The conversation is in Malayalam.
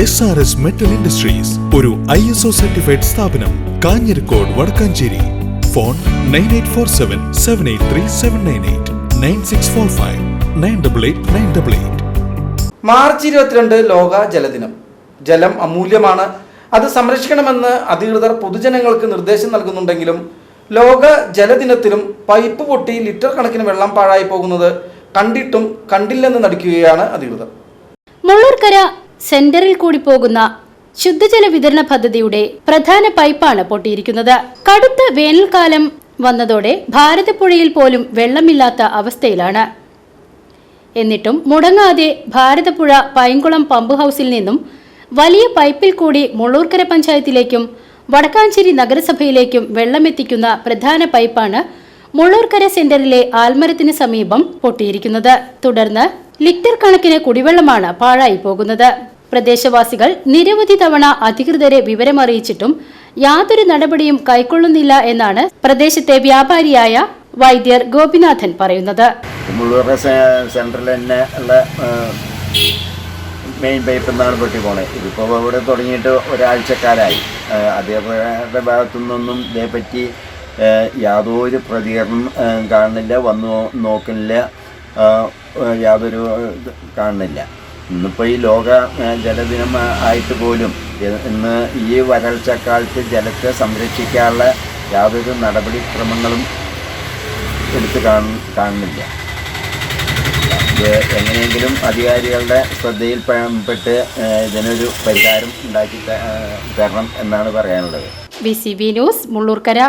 S R S metal industries ഒരു ഐ എസ് ഒ സർട്ടിഫൈഡ് സ്ഥാപനം Kanjirakode Vadakkanchery. Phone nine eight four seven seven eight three seven nine eight nine six four five nine double eight nine double eight March ഇരുപത്തിരണ്ട് ലോക ജലദിനം. ജലം അമൂല്യമാണ്. അത് സംരക്ഷിക്കണമെന്ന് അധികൃതർ പൊതുജനങ്ങൾക്ക് നിർദ്ദേശം നൽകുന്നുണ്ടെങ്കിലും ലോക ജലദിനത്തിലും പൈപ്പ് പൊട്ടി ലിറ്റർ കണക്കിന് വെള്ളം പാഴായി പോകുന്നത് കണ്ടിട്ടും കണ്ടില്ലെന്ന് നടിക്കുകയാണ് അധികൃതർ. മുള്ളൂർക്കര സെന്ററിൽ കൂടി പോകുന്ന ശുദ്ധജല വിതരണ പദ്ധതിയുടെ പ്രധാന പൈപ്പാണ് പൊട്ടിയിരിക്കുന്നത്. കടുത്ത വേനൽക്കാലം വന്നതോടെ ഭാരതപ്പുഴയിൽ പോലും വെള്ളമില്ലാത്ത അവസ്ഥയിലാണ്. എന്നിട്ടും മുടങ്ങാതെ ഭാരതപ്പുഴ പൈങ്കുളം പമ്പ് ഹൗസിൽ നിന്നും വലിയ പൈപ്പിൽ കൂടി മുള്ളൂർക്കര പഞ്ചായത്തിലേക്കും വടക്കാഞ്ചേരി നഗരസഭയിലേക്കും വെള്ളമെത്തിക്കുന്ന പ്രധാന പൈപ്പാണ് മുള്ളൂർക്കര സെന്ററിലെ ആൽമരത്തിന് സമീപം പൊട്ടിയിരിക്കുന്നത്. തുടർന്ന് ലിറ്റർ കണക്കിന് കുടിവെള്ളമാണ് പാഴായി പോകുന്നത്. പ്രദേശവാസികൾ നിരവധി തവണ അധികൃതരെ വിവരമറിയിച്ചിട്ടും യാതൊരു നടപടിയും കൈക്കൊള്ളുന്നില്ല എന്നാണ് പ്രദേശത്തെ വ്യാപാരിയായ വൈദ്യർ ഗോപിനാഥൻ പറയുന്നത്. സെൻട്രൽ മെയിൻ പൈപ്പ് എന്നാണ് പൊട്ടി പോണേ. ഇതിപ്പോൾ ഇവിടെ തുടങ്ങിയിട്ട് ഒരാഴ്ചക്കാലായി. അതേപോലെ ഭാഗത്തു നിന്നൊന്നും ഇതേപ്പറ്റി യാതൊരു പ്രതികരണം കാണുന്നില്ല വന്നു നോക്കുന്നില്ല യാതൊരു കാണുന്നില്ല. ഇന്നിപ്പോൾ ഈ ലോക ജലദിനം ആയിട്ട് പോലും ഇന്ന് ഈ വരൾച്ചക്കാലത്ത് ജലത്തെ സംരക്ഷിക്കാനുള്ള യാതൊരു നടപടിക്രമങ്ങളും എടുത്ത് കാണ- കാണുന്നില്ല. എങ്ങനെയെങ്കിലും അധികാരികളുടെ ശ്രദ്ധയിൽ പെട്ട് ഇതിനൊരു പരിഹാരം ഉണ്ടാക്കി തരണം എന്നാണ് പറയാനുള്ളത്. B C B news Mullurkara.